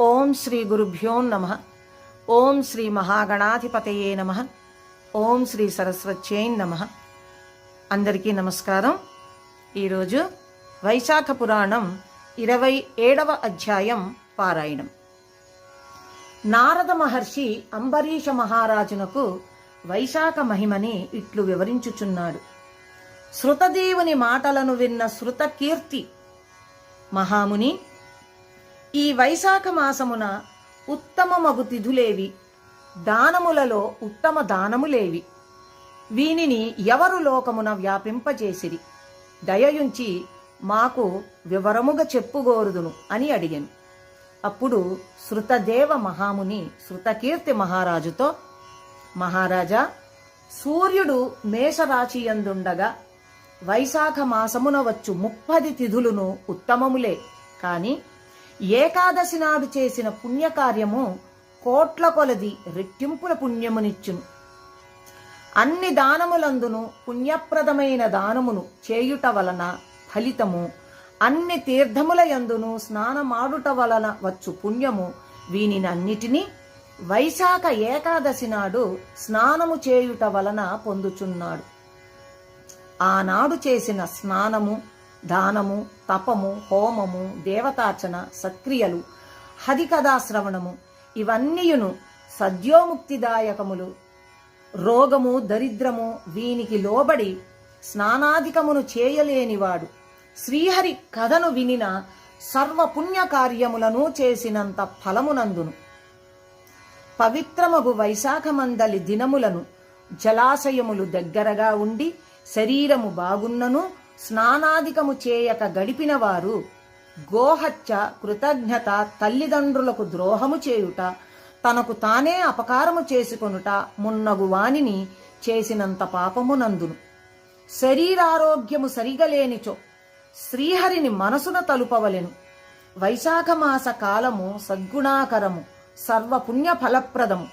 ఓం శ్రీ గురుభ్యో నమ. ఓం శ్రీ మహాగణాధిపతయే నమ. ఓం శ్రీ సరస్వత్యై నమ. అందరికీ నమస్కారం. ఈరోజు వైశాఖ పురాణం ఇరవై ఏడవ అధ్యాయం పారాయణం. నారద మహర్షి అంబరీష మహారాజునకు వైశాఖ మహిమని ఇట్లు వివరించుచున్నాడు. శృతదేవుని మాటలను విన్న శృతకీర్తి మహాముని ఈ వైశాఖ మాసమున ఉత్తమమగు తిథులేవి. దానములలో ఉత్తమ దానములేవి. వీనిని ఎవరు లోకమున వ్యాపింపజేసిరి? దయయుంచి మాకు వివరముగా చెప్పుగోరుదును అని అడిగాను. అప్పుడు శృతదేవ మహాముని శృతకీర్తి మహారాజుతో మహారాజా సూర్యుడు మేషరాశియందుండగా వైశాఖ మాసమున వచ్చు ముప్పది తిథులును ఉత్తమములే. కానీ ఏకాదశి నాడు చేసిన పుణ్యకార్యము కోట్ల కొలది రెట్టింపుల పుణ్యమునిచ్చును. అన్ని దానములందును పుణ్యప్రదమైన దానమును చేయుట వలన ఫలితము అన్ని తీర్థముల యందును స్నానమాడుట వలన వచ్చు పుణ్యము. వీనినన్నిటినీ వైశాఖ ఏకాదశి నాడు స్నానము చేయుట వలన పొందుచున్నాడు. ఆనాడు చేసిన స్నానము దానము తపము హోమము దేవతార్చన సక్రియలు హరికథాశ్రవణము ఇవన్నీయును సద్యోముక్తిదాయకములు. రోగము దరిద్రము వీనికి లోబడి స్నానాధికమును చేయలేనివాడు. శ్రీహరి కథను వినిన సర్వపుణ్య కార్యములను చేసినంత ఫలమునందును. పవిత్రమగు వైశాఖమందలి దినములను జలాశయములు దగ్గరగా ఉండి శరీరము బాగున్నను స్నానాధికము చేయక గడిపిన వారు గోహత్య కృతజ్ఞత తల్లిదండ్రులకు ద్రోహము చేయుట తనకు తానే అపకారము చేసుకొనుట మున్నగు వానిని చేసినంత పాపము నందును శరీరారోగ్యము సరిగలేనిచో శ్రీహరిని మనసున తలుపవలెను. వైశాఖమాస కాలము సద్గుణాకరము సర్వపుణ్య ఫలప్రదము.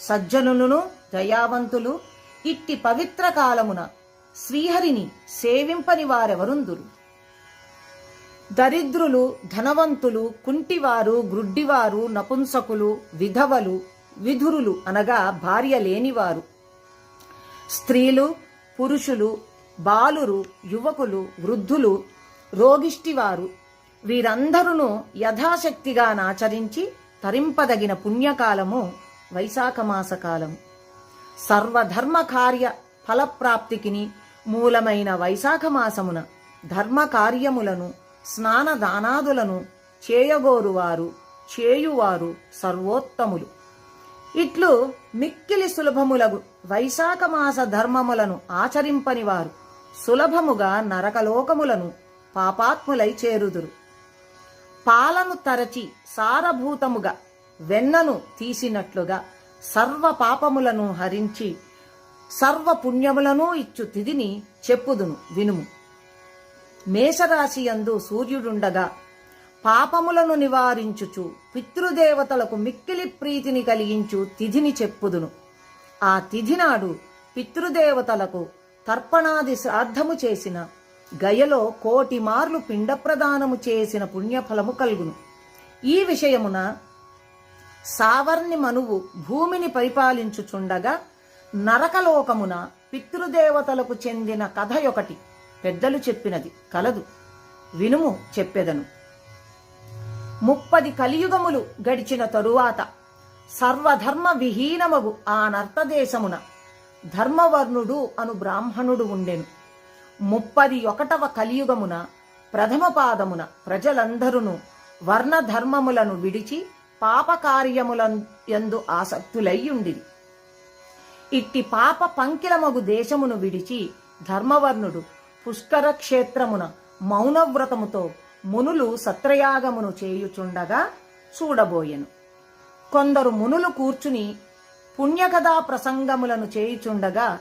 సజ్జనులను దయావంతులు ఇట్టి పవిత్ర కాలమున శ్రీహరిని సేవింపని వారెవరుందురు? దరిద్రులు ధనవంతులు కుంటివారు గ్రుడ్డివారు నపుంసకులు విధవలు విధురులు అనగా భార్య లేనివారు. స్త్రీలు పురుషులు బాలురు యువకులు వృద్ధులు రోగిష్టివారు. వీరందరూ యథాశక్తిగా నాచరించి తరింపదగిన పుణ్యకాలము వైశాఖమాసకాలము సర్వధర్మ కార్య ఫలప్రాప్తికిని మూలమైన వైశాఖమాసమున ధర్మ కార్యములను స్నాన దానాదులను చేయగోరువారు చేయువారు సర్వోత్తములు. ఇట్లు మిక్కిలి సులభములగు వైశాఖమాస ధర్మములను ఆచరింపని వారు సులభముగా నరకలోకములను పాపాత్ములై చేరుదురు. పాలను తరచి సారభూతముగా వెన్నను తీసినట్లుగా సర్వ పాపములను హరించి సర్వ పుణ్యములను ఇచ్చు తిదిని చెప్పుదును వినుము. మేషరాశి యందు సూర్యుడుండగా పాపములను నివారించుచు పితృదేవతలకు మిక్కిలి ప్రీతిని కలిగించు తిథిని చెప్పుదును. ఆ తిథినాడు పితృదేవతలకు తర్పణాది శ్రాద్ధము చేసిన గయలో కోటి మార్లు పిండ ప్రదానము చేసిన పుణ్యఫలము కలుగును. ఈ విషయమున సావర్ణి మనువు భూమిని పరిపాలించుచుండగా నరకలోకమున పితృదేవతలకు చెందిన కథ ఒకటి. పెద్దలు చెప్పినది. కలదు. వినుము చెప్పెదను. ముప్పది కలియుగములు గడిచిన తరువాత సర్వధర్మ విహీనమగు ఆ నర్తదేశమున ధర్మవర్ణుడు అను బ్రాహ్మణుడు ఉండెను. ముప్పది ఒకటవ కలియుగమున ప్రథమ పాదమున ప్రజలందరూ వర్ణధర్మములను విడిచి పాపకార్యముల యందు ఉండిరి. ఇట్టి పాప పంకిలమగు దేశమును విడిచి ధర్మవర్ణుడు పుష్కర క్షేత్రమున మౌనవ్రతముతో మునులు సత్రయాగమును చేయుచుండగా చూడబోయెను. కొందరు మునులు కూర్చుని పుణ్యకథా ప్రసంగములను చేయుచుండగా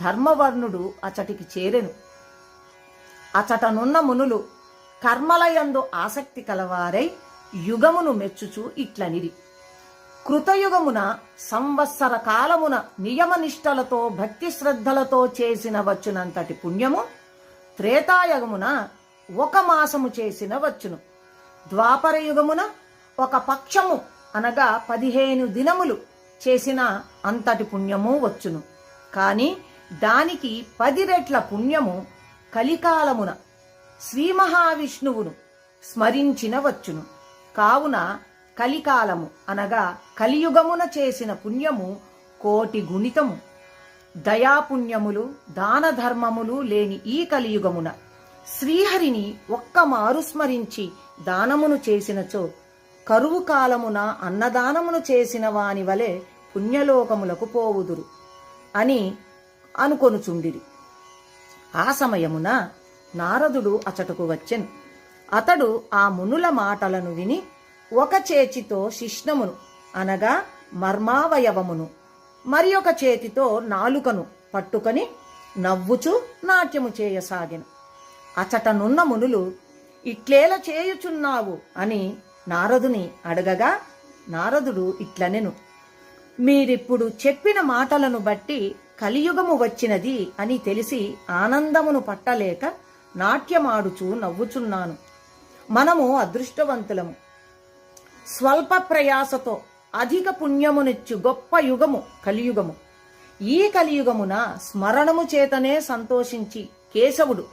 ధర్మవర్ణుడు అచటికి చేరెను. అచటనున్న మునులు కర్మలయందు ఆసక్తి కలవారై యుగమును మెచ్చుచు ఇట్లనిరి. కృతయుగమున సంవత్సర కాలమున నియమనిష్టలతో భక్తి శ్రద్ధలతో చేసిన వచ్చునంతటి పుణ్యము త్రేతాయుగమున ఒక మాసము చేసిన వచ్చును. ద్వాపర యుగమున ఒక పక్షము అనగా పదిహేను దినములు చేసిన అంతటి పుణ్యము వచ్చును. కాని దానికి పది రెట్ల పుణ్యము కలికాలమున శ్రీ మహావిష్ణువును స్మరించిన వచ్చును. కావున కలికాలము అనగా కలియుగమున చేసిన పుణ్యము కోటి గుణితము. దయాపుణ్యములు దాన ధర్మములు లేని ఈ కలియుగమున శ్రీహరిని ఒక్క మారు స్మరించి దానమును చేసినచో కరువు కాలమున అన్నదానమును చేసిన వాని వలె పుణ్యలోకములకు పోవుదురు అని అనుకొనుచుండిరి. ఆ సమయమున నారదుడు అచటకు వచ్చెను. అతడు ఆ మునుల మాటలను విని ఒక చేతితో శిష్ణమును అనగా మర్మావయవమును మరి ఒక చేతితో నాలుకను పట్టుకొని నవ్వుచు నాట్యము చేయసాగెను. అచటనున్న మునులు ఇట్లేల చేయుచున్నావు? అని నారదుని అడగగా నారదుడు ఇట్లనెను. మీరిప్పుడు చెప్పిన మాటలను బట్టి కలియుగము వచ్చినది అని తెలిసి ఆనందమును పట్టలేక నాట్యమాడుచు నవ్వుచున్నాను. మనము అదృష్టవంతులము. స్వల్ప ప్రయాసతో అధిక పుణ్యమునిచ్చు గొప్ప యుగము కలియుగము. ఈ కలియుగమున స్మరణము చేతనే సంతోషించి కేశవుడు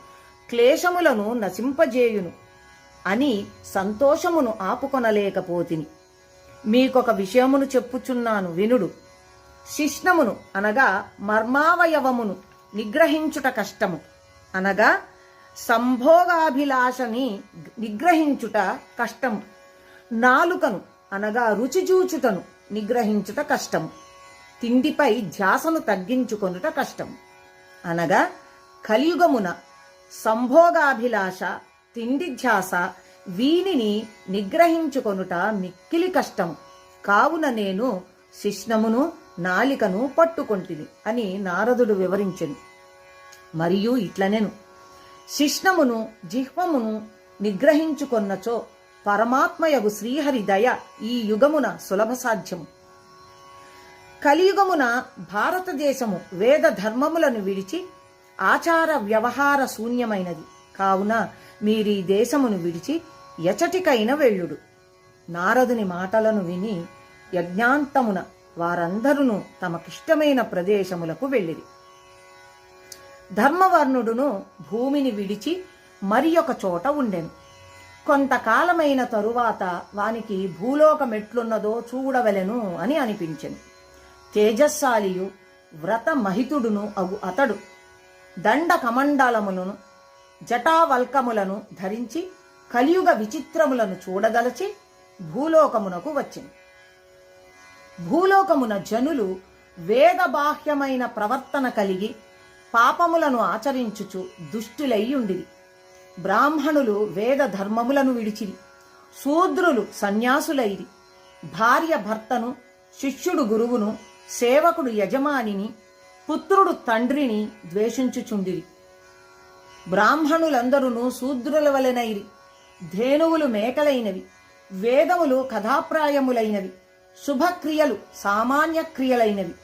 క్లేశములను నశింపజేయును అని సంతోషమును ఆపుకొనలేకపోతిని. మీకొక విషయమును చెప్పుచున్నాను వినుడు. శిష్ణమును అనగా మర్మావయవమును నిగ్రహించుట కష్టము. అనగా సంభోగాభిలాషని నిగ్రహించుట కష్టము. నాలుకను అనగా రుచిచూచుటను నిగ్రహించుట కష్టం. తిండిపై ధ్యాసను తగ్గించుకొనుట కష్టం. అనగా కలియుగమున సంభోగాభిలాష తిండి ధ్యాస వీనిని నిగ్రహించుకొనుట మిక్కిలి కష్టం. కావున నేను శిష్ణమును నాలికను పట్టుకొంటిని అని నారదుడు వివరించెను. మరియు ఇట్లనెను. శిష్ణమును జిహ్వమును నిగ్రహించుకొన్నచో పరమాత్మయగు శ్రీహరి దయ ఈ యుగమున సులభ సాధ్యము. కలియుగమున భారతదేశము వేద ధర్మములను విడిచి ఆచార వ్యవహార శూన్యమైనది. కావున మీరీ దేశమును విడిచి ఎచటికైన వెళ్ళుడు. నారదుని మాటలను విని యజ్ఞాంతమున వారందరును తమకిష్టమైన ప్రదేశములకు వెళ్ళిరి. ధర్మవర్ణుడును భూమిని విడిచి మరి ఒక చోట ఉండెను. కొంతకాలమైన తరువాత వానికి భూలోకమెట్లున్నదో చూడవలెను అని అనిపించెను తేజస్సాలియు వ్రత మహితుడును అగు అతడు. దండ కమండలములను జటావల్కములను ధరించి కలియుగ విచిత్రములను చూడదలచి భూలోకమునకు వచ్చింది. భూలోకమున జనులు వేదబాహ్యమైన ప్రవర్తన కలిగి పాపములను ఆచరించుచు దుష్టులయ్యుండిరి బ్రాహ్మణులు వేద ధర్మములను విడిచిరి శూద్రులు సన్యాసులైరి. భార్య భర్తను శిష్యుడు గురువును సేవకుడు యజమానిని పుత్రుడు తండ్రిని ద్వేషించుచుండిరి. బ్రాహ్మణులందరూ శూద్రుల వలెనైరి. ధేనువులు మేకలైనవి వేదములు కథాప్రాయములైనవి శుభక్రియలు సామాన్య క్రియలైనవి.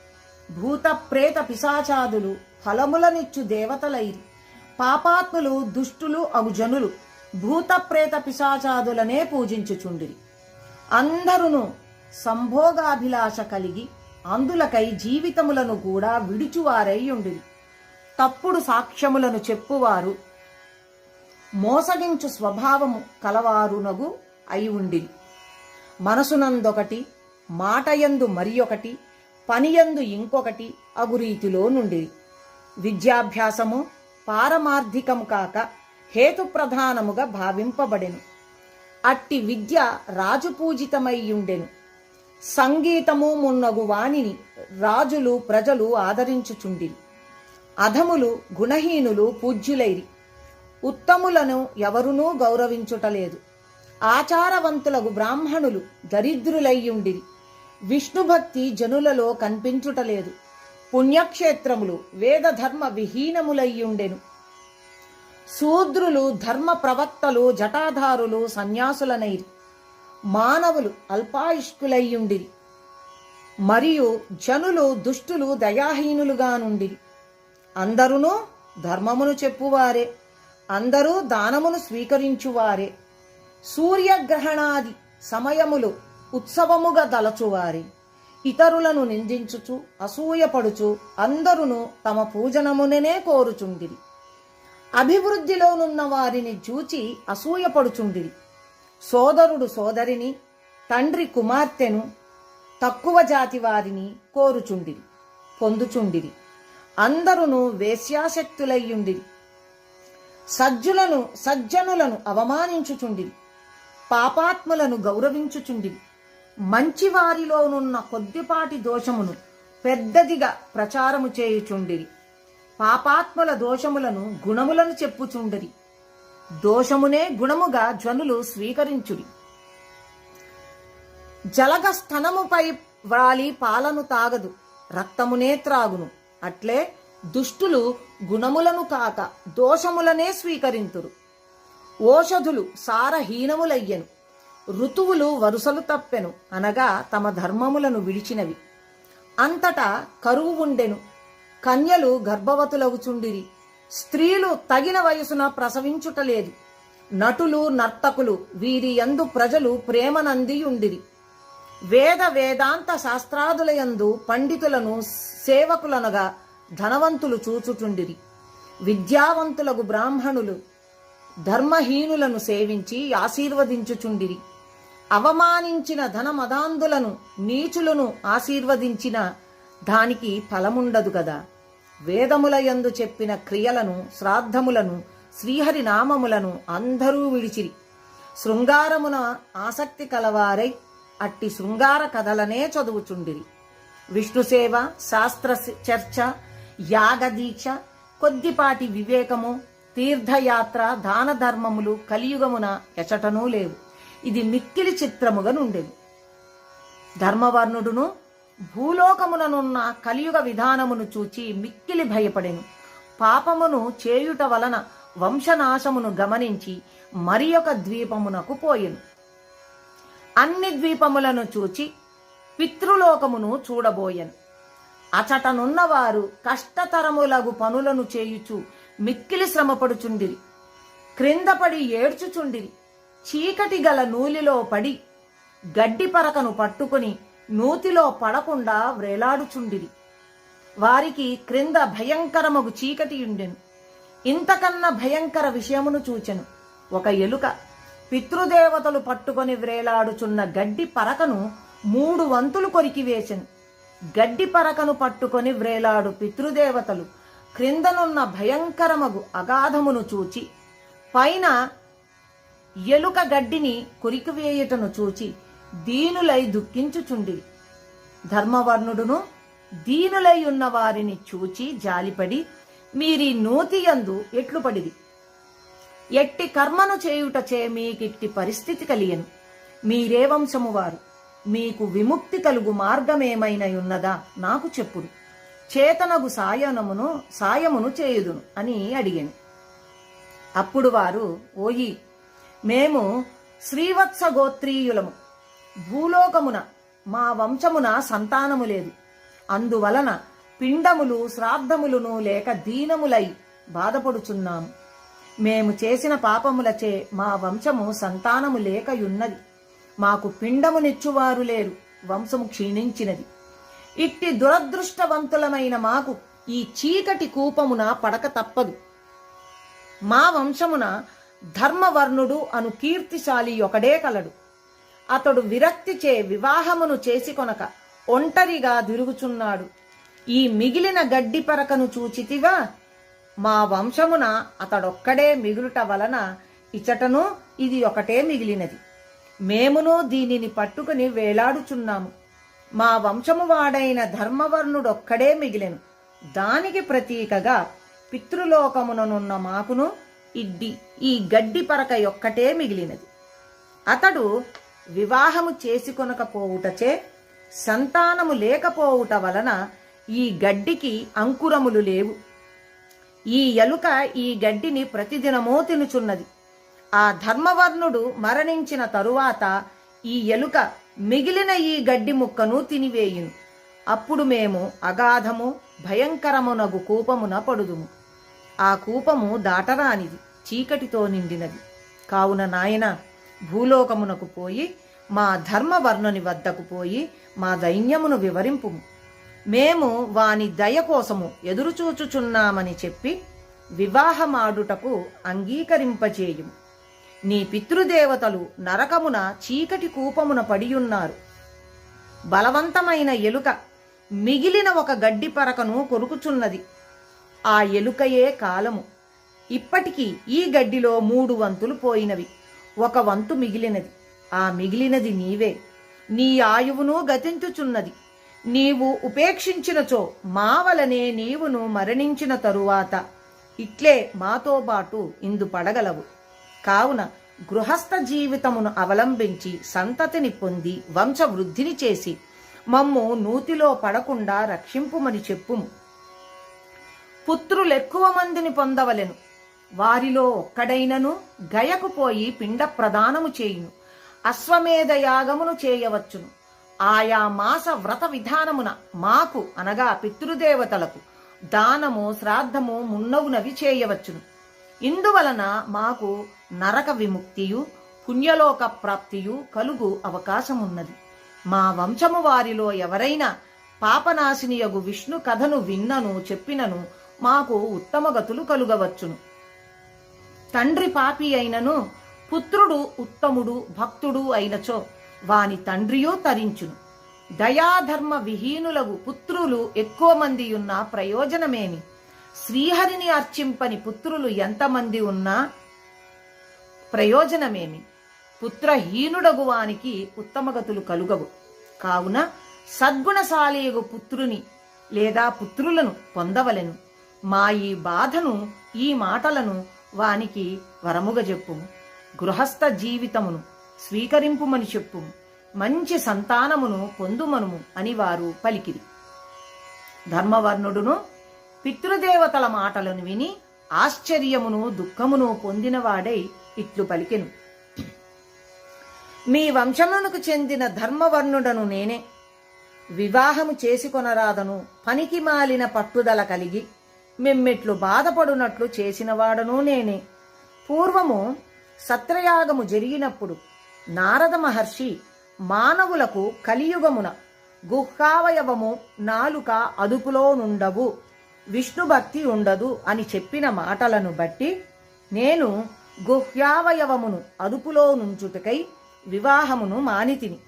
భూత ప్రేత పిశాచాదులు ఫలములనిచ్చు దేవతలైరి. పాపాత్ములు దుష్టులు అగు జనులు భూత ప్రేత పిశాచాదులనే పూజించుచుండిరి. అందరును సంభోగాభిలాష కలిగి అందులకై జీవితములను కూడా విడుచువారై ఉండిరి తప్పుడు సాక్ష్యములను చెప్పువారు మోసగించు స్వభావము కలవారునగు అయి ఉండిరి మనసునందొకటి మాటయందు మరి ఒకటి పనియందు ఇంకొకటి అగురీతిలో నుండిరి. విద్యాభ్యాసము పారమార్థికము కాక హేతుప్రధానముగా భావింపబడెను. అట్టి విద్య రాజుపూజితమయ్యుండెను సంగీతము మున్నగు వాణిని రాజులు ప్రజలు ఆదరించుచుండిరి. అధములు గుణహీనులు పూజ్యులైరి. ఉత్తములను ఎవరునూ గౌరవించుటలేదు. ఆచారవంతులకు బ్రాహ్మణులు దరిద్రులయ్యుండిరి. విష్ణుభక్తి జనులలో కనిపించుటలేదు. పుణ్యక్షేత్రములు వేదధర్మ విహీనములయ్యుండెను. శూద్రులు ధర్మ ప్రవక్తలు జటాధారులు సన్యాసులనైరి. మానవులు అల్పాయుష్కులయ్యుండిరి. మరియు జనులు దుష్టులు దయాహీనులుగా నుండిరి అందరును ధర్మమును చెప్పువారే. అందరూ దానమును స్వీకరించువారే. సూర్యగ్రహణాది సమయములు ఉత్సవముగా దలచువారే ఇతరులను నిందించుచు అసూయపడుచు అందరును తమ పూజనముననే కోరుచుండిరి. అభివృద్ధిలోనున్న వారిని చూచి అసూయపడుచుండిరి. సోదరుడు సోదరిని తండ్రి కుమార్తెను తక్కువ జాతి వారిని కోరుచుండిరి పొందుచుండిరి. అందరును వేశ్యాశక్తులయ్యుండిరి. సజ్జులను సజ్జనులను అవమానించుచుండిరి. పాపాత్ములను గౌరవించుచుండిరి. మంచివారిలోనున్న కొద్దిపాటి దోషమును పెద్దదిగా ప్రచారము చేయుచుండిరి. పాపాత్ముల దోషములను గుణములను చెప్పుచుండిరి. దోషమునే గుణముగా జనులు స్వీకరించుడి జలగ స్తనముపై వ్రాలి పాలను తాగదు రక్తమునే త్రాగును. అట్లే దుష్టులు గుణములను కాక దోషములనే స్వీకరింతురు. ఓషధులు సారహీనములయ్యను. ఋతువులు వరుసలు తప్పెను అనగా తమ ధర్మములను విడిచినవి. అంతటా కరువు ఉండెను. కన్యలు గర్భవతులగుచుండిరి స్త్రీలు తగిన వయసున ప్రసవించుటలేదు. నటులు నర్తకులు వీరి యందు ప్రజలు ప్రేమనందియుండిరి వేద వేదాంత శాస్త్రాదులయందు పండితులను సేవకులనగా ధనవంతులు చూచుచుండిరి. విద్యావంతులకు బ్రాహ్మణులు ధర్మహీనులను సేవించి ఆశీర్వదించుచుండిరి. అవమానించిన ధనమదాంధులను నీచులను ఆశీర్వదించిన దానికి ఫలముండదు కదా వేదములయందు చెప్పిన క్రియలను శ్రాద్ధములను శ్రీహరి నామములను అందరూ విడిచిరి. శృంగారమున ఆసక్తి కలవారై అట్టి శృంగార కథలనే చదువుచుండిరి. విష్ణుసేవ శాస్త్ర చర్చ యాగదీక్ష కొద్దిపాటి వివేకము తీర్థయాత్ర దాన ధర్మములు కలియుగమున ఎచటనూ లేవు. ఇది మిక్కిలి చిత్రముగా నుండెను ధర్మవర్ణుడును భూలోకముననున్న కలియుగ విధానమును చూచి మిక్కిలి భయపడెను. పాపమును చేయుట వలన వంశనాశమును గమనించి మరి ఒక ద్వీపమునకు పోయెను. అన్ని ద్వీపములను చూచి పితృలోకమును చూడబోయెను. అచటనున్నవారు కష్టతరములగు పనులను చేయుచు మిక్కిలి శ్రమపడుచుండిరి. క్రిందపడి ఏడ్చుచుండిరి. చీకటి గల నూలిలో పడి గడ్డి పరకను పట్టుకుని నూతిలో పడకుండా వ్రేలాడుచుండిరి. వారికి క్రింద భయంకరమగు చీకటి ఉండెను ఇంతకన్నా భయంకర విషయమును చూచెను. ఒక ఎలుక పితృదేవతలు పట్టుకొని వ్రేలాడుచున్న గడ్డి పరకను మూడు వంతులు కొరికి వేచెను. గడ్డి పరకను పట్టుకొని వ్రేలాడు పితృదేవతలు క్రిందనున్న భయంకరమగు అగాధమును చూచి పైన ఎలుక గడ్డిని కొరికివేయుటను చూచి దీనులై దుఃఖించుచుండి. ధర్మవర్ణుడును దీనులై ఉన్న వారిని చూచి జాలిపడి మీరీ నూతియందు ఎట్లు పడిది ఎట్టి కర్మను చేయుటచే మీకిట్టి పరిస్థితి కలియను. మీరే వంశము వారు మీకు విముక్తి కలుగు మార్గమేమైనయున్నదా నాకు చెప్పుడు. చేతనగు సాయనమును సాయమును చేయుదును అని అడిగాను. అప్పుడు వారు ఓయి మేము శ్రీవత్స గోత్రీయులము భూలోకమున మా వంశమున సంతానము లేదు. అందువలన పిండములు శ్రాద్ధములును లేక దీనములై బాధపడుచున్నాము. మేము చేసిన పాపములచే మా వంశము సంతానము లేకయున్నది. మాకు పిండమునిచ్చువారు లేరు వంశము క్షీణించినది. ఇట్టి దురదృష్టవంతులమైన మాకు ఈ చీకటి కూపమున పడక తప్పదు. మా వంశమున ధర్మవర్ణుడు అను కీర్తిశాలి ఒకడే కలడు. అతడు విరక్తిచే వివాహమును చేసి కొనక ఒంటరిగా తిరుగుచున్నాడు. ఈ మిగిలిన గడ్డి పరకను చూచితివా? మా వంశమున అతడొక్కడే మిగులుట వలన ఇచటను ఇది ఒకటే మిగిలినది. మేమును దీనిని పట్టుకుని వేలాడుచున్నాము. మా వంశము వాడైన ధర్మవర్ణుడొక్కడే మిగిలెను. దానికి ప్రతీకగా పితృలోకముననున్న మాకును ఇడ్డి. ఈ గడ్డి పరక యొక్కటే మిగిలినది. అతడు వివాహము చేసుకొనకపోవుటచే సంతానము లేకపోవుట వలన ఈ గడ్డికి అంకురములు లేవు. ఈ ఎలుక ఈ గడ్డిని ప్రతిదినమో తినుచున్నది. ఆ ధర్మవర్ణుడు మరణించిన తరువాత ఈ ఎలుక మిగిలిన ఈ గడ్డి ముక్కను తినివేయును. అప్పుడు మేము అగాధము భయంకరమునగు కూపమున పడుదుము. ఆ కూపము దాటరానిది. చీకటితో నిండినది. కావున నాయన భూలోకమునకు పోయి మా ధర్మవర్ణుని వద్దకు పోయి మా దైన్యమును వివరింపుము మేము వాని దయ కోసము ఎదురుచూచుచున్నామని చెప్పి వివాహమాడుటకు అంగీకరింపచేయుము. నీ పితృదేవతలు నరకమున చీకటి కూపమున పడియున్నారు. బలవంతమైన ఎలుక మిగిలిన ఒక గడ్డి పరకను కొరుకుచున్నది. ఆ ఎలుకయే కాలము. ఇప్పటికీ ఈ గడ్డిలో మూడు వంతులు పోయినవి. ఒక వంతు మిగిలినది. ఆ మిగిలినది నీవే. నీ ఆయువును గతించుచున్నది. నీవు ఉపేక్షించినచో మా వలనే నీవును మరణించిన తరువాత ఇట్లే మాతో పాటు ఇందు పడగలవు. కావున గృహస్థ జీవితమును అవలంబించి సంతతిని పొంది వంశవృద్ధిని చేసి మమ్ము నూతిలో పడకుండా రక్షింపుమని చెప్పుము. పుత్రులెక్కువ మందిని పొందవలెను. వారిలో ఒక్కడైనను గయకు పోయి పిండ ప్రదానము చేయును. అశ్వమేధ యాగమును చేయవచ్చును. ఆయా మాస వ్రత విధానమున మాకు అనగా పితృదేవతలకు దానము శ్రాద్ధము మున్నవునవి చేయవచ్చును. ఇందువలన మాకు నరక విముక్తియు పుణ్యలోక ప్రాప్తియు కలుగు అవకాశమున్నది. మా వంశము వారిలో ఎవరైనా పాపనాశినియగు విష్ణు కథను విన్నను చెప్పినను మాకు ఉత్తమగతులు కలుగవచ్చును. తండ్రి పాపి అయినను పుత్రుడు ఉత్తముడు భక్తుడు అయినచో వాని తండ్రియో తరించును. దయాధర్మ విహీనులగు పుత్రులు ఎక్కువ మంది ఉన్న ప్రయోజనమేమి? శ్రీహరిని అర్చింపని పుత్రులు ఎంతమంది ఉన్నా ప్రయోజనమేమి? పుత్రహీనుడగు వానికి ఉత్తమగతులు కలుగవు. కావున సద్గుణశాలియగు పుత్రుని లేదా పుత్రులను పొందవలెను. మా ఈ బాధను ఈ మాటలను వానికి వరముగ చెప్పుము గృహస్థ జీవితమును స్వీకరింపుమని చెప్పుము. మంచి సంతానమును పొందుమనుము అని వారు పలికిరి. ధర్మవర్ణుడును పితృదేవతల మాటలను విని ఆశ్చర్యమును దుఃఖమును పొందినవాడై ఇట్లు పలికెను. మీ వంశమునకు చెందిన ధర్మవర్ణుడను నేనే. వివాహము చేసుకొనరాదను పనికి మాలిన పట్టుదల కలిగి మిమ్మెట్లు బాధపడునట్లు చేసినవాడను నేనే. పూర్వము సత్రయాగము జరిగినప్పుడు నారద మహర్షి మానవులకు కలియుగమున గుహ్కావయవము నాలుక అదుపులోనుండవు విష్ణుభక్తి ఉండదు అని చెప్పిన మాటలను బట్టి నేను గుహ్యావయవమును అదుపులో నుంచుటకై వివాహమును మానితిని.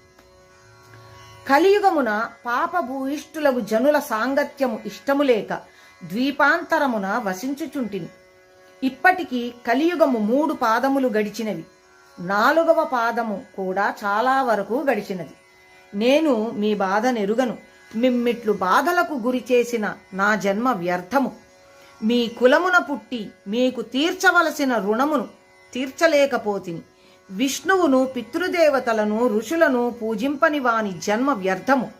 కలియుగమున పాపభూయిష్ఠులకు జనుల సాంగత్యము ఇష్టము లేక ద్వీపాంతరమున వసించుచుంటిని. ఇప్పటికీ కలియుగము మూడు పాదములు గడిచినవి. నాలుగవ పాదము కూడా చాలా వరకు గడిచినది. నేను మీ బాధ నెరుగను. మిమ్మిట్లు బాధలకు గురి చేసిన నా జన్మ వ్యర్థము. మీ కులమున పుట్టి మీకు తీర్చవలసిన రుణమును తీర్చలేకపోతిని. విష్ణువును పితృదేవతలను ఋషులను పూజింపని వాని జన్మ వ్యర్థము.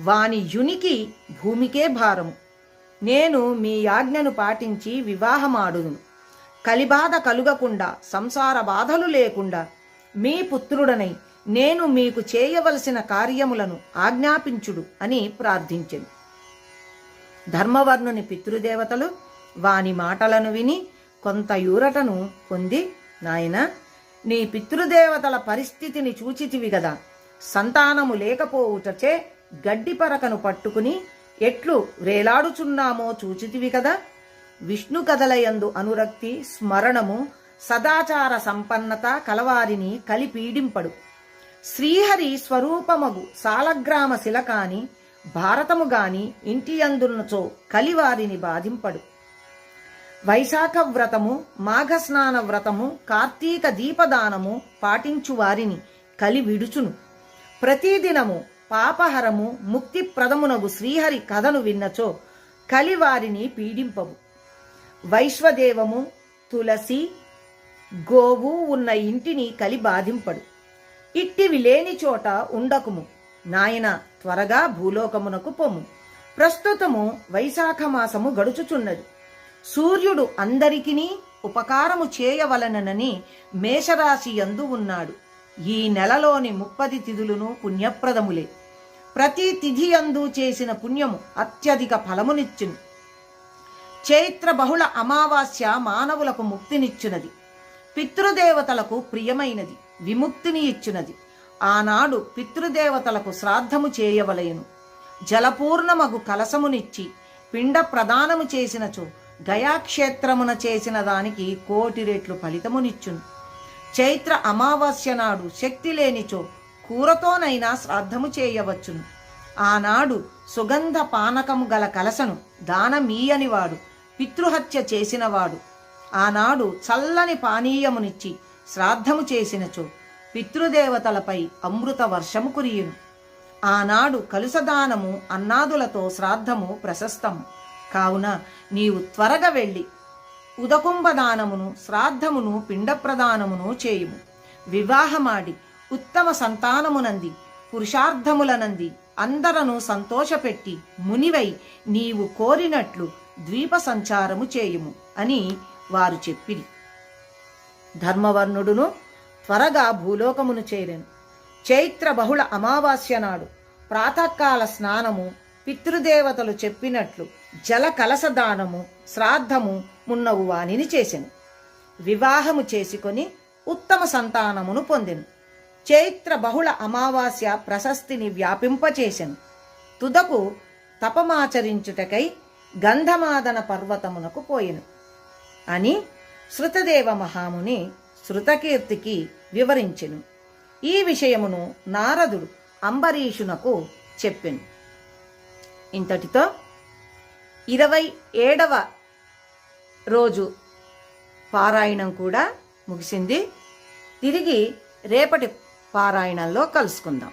వాని యునికి భూమికే భారము. నేను మీ ఆజ్ఞను పాటించి వివాహమాడును కలిబాధ కలుగకుండా సంసార బాధలు లేకుండా మీ పుత్రుడనై నేను మీకు చేయవలసిన కార్యములను ఆజ్ఞాపించుడు అని ప్రార్థించెను. ధర్మవర్ణుని పితృదేవతలు వాని మాటలను విని కొంత యూరటను పొంది నాయన నీ పితృదేవతల పరిస్థితిని చూచితివి గదా. సంతానము లేకపోవుటచే గడ్డిపరకను పట్టుకుని ఎట్లు వేలాడుచున్నామో చూచితివి కదా. విష్ణు కథలయందు అనురక్తి స్మరణము సదాచార సంపన్నత కలవారిని కలిపీడింపడు. శ్రీహరి స్వరూపమగు సాలగ్రామ శిల కాని భారతము గాని ఇంటియందున్నచో కలివారిని బాధింపడు. వైశాఖ వ్రతము మాఘస్నాన వ్రతము కార్తీక దీపదానము పాటించు వారిని కలి విడుచును ప్రతిదినము పాపహరము ముక్తిప్రదమునగు శ్రీహరి కథను విన్నచో కలివారిని పీడింపవు వైశ్వదేవము తులసి గోవు ఉన్న ఇంటిని కలి బాధింపడు. ఇట్టివి లేని చోట ఉండకుము. నాయన త్వరగా భూలోకమునకు పొమ్ము ప్రస్తుతము వైశాఖ మాసము గడుచుచున్నది. సూర్యుడు అందరికినీ ఉపకారము చేయవలనని మేషరాశి యందు ఉన్నాడు. ఈ నెలలోని ముప్పది తిథులును పుణ్యప్రదములే. ప్రతి తిథియందు చేసిన పుణ్యము అత్యధిక ఫలమునిచ్చును. చైత్ర బహుళ అమావాస్య మానవులకు ముక్తినిచ్చునది. పితృదేవతలకు ప్రియమైనది విముక్తిని ఇచ్చునది ఆనాడు పితృదేవతలకు శ్రాద్ధము చేయవలయను జలపూర్ణమగు కలసమునిచ్చి పిండ ప్రదానము చేసినచో గయాక్షేత్రమున చేసిన దానికి కోటి రెట్లు ఫలితమునిచ్చును. చైత్ర అమావాస్య నాడు శక్తి లేనిచో కూరతోనైనా శ్రాద్ధము చేయవచ్చును. ఆనాడు సుగంధ పానకము గల కలసను దానమీయనివాడు పితృహత్య చేసినవాడు. ఆనాడు చల్లని పానీయమునిచ్చి శ్రాద్ధము చేసినచో పితృదేవతలపై అమృత వర్షము కురియును. ఆనాడు కలుసదానము అన్నాదులతో శ్రాద్ధము ప్రశస్తము. కావున నీవు త్వరగా వెళ్ళి ఉదకుంభదానమును శ్రాద్ధమును పిండప్రదానమును చేయుము. వివాహమాడి ఉత్తమ సంతానమునంది పురుషార్థములనంది అందరను సంతోషపెట్టి మునివై నీవు కోరినట్లు ద్వీప సంచారము చేయుము అని వారు చెప్పిరి. ధర్మవర్ణుడును త్వరగా భూలోకమును చేరెను. చైత్ర బహుళ అమావాస్య నాడు ప్రాతకాల స్నానము పితృదేవతలు చెప్పినట్లు జల కలసదానము శ్రాద్ధము మున్నవు వానిని చేసెను. వివాహము చేసుకొని ఉత్తమ సంతానమును పొందెను. చైత్ర బహుళ అమావాస్య ప్రశస్తిని వ్యాపింపచేసెను తుదకు తపమాచరించుటకై గంధమాదన పర్వతమునకు పోయెను. అని శృతదేవ మహాముని శృతకీర్తికి వివరించెను. ఈ విషయమును నారదుడు అంబరీషునకు చెప్పెను. ఇంతటితో ఇరవై ఏడవ రోజు పారాయణం కూడా ముగిసింది. తిరిగి రేపటి పారాయణంలో కలుసుకుందాం.